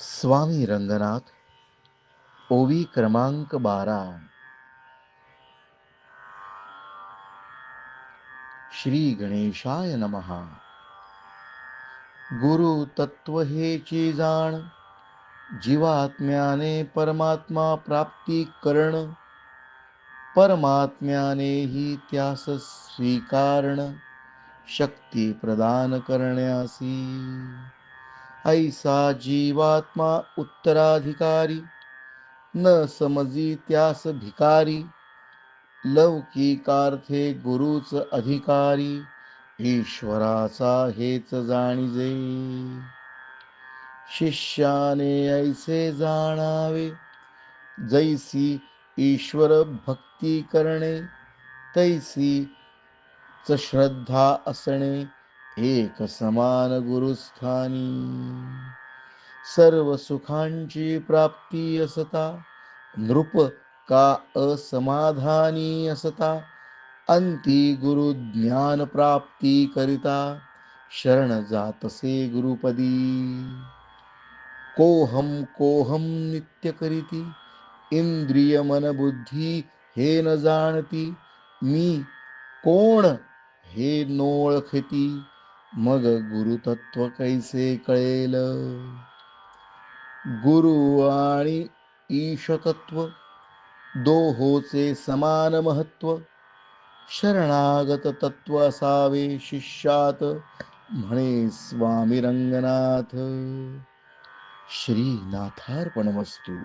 स्वामी रंगनाथ ओवी क्रमांक बारा. श्री गणेशाय नमहा गुरु तत्व हेची जाण जीवात्म्याने परमात्मा प्राप्ती करण परमात्म्याने ही त्यास स्वीकारण शक्ती प्रदान करण्यासी. ऐसा जीवात्मा उत्तराधिकारी न समजी त्यास भिकारी लौकिकार्थे गुरुच अधिकारी ईश्वराचा हेच जाणीजे. शिष्याने ऐसे जाणावे जैसी ईश्वर भक्ती करणे तैसी च श्रद्धा असणे एक समान गुरुस्थानी सर्व सुखांची प्राप्ती असता नृप का असमाधानी असता अंती गुरु ज्ञान प्राप्ती करिता शरण जातसे गुरुपदी। कोहम कोहम नित्य करीती इंद्रिय मन बुद्धी हे न जाणती मी कोण हे नोळखती मग गुरुतत्व कैसे कळेल? गुरु आणि ईशतत्व दोहोचे समान महत्त्व. शरणागत तत्व असावे शिष्यात म्हणे स्वामी रंगनाथ श्रीनाथार्पणमस्तू.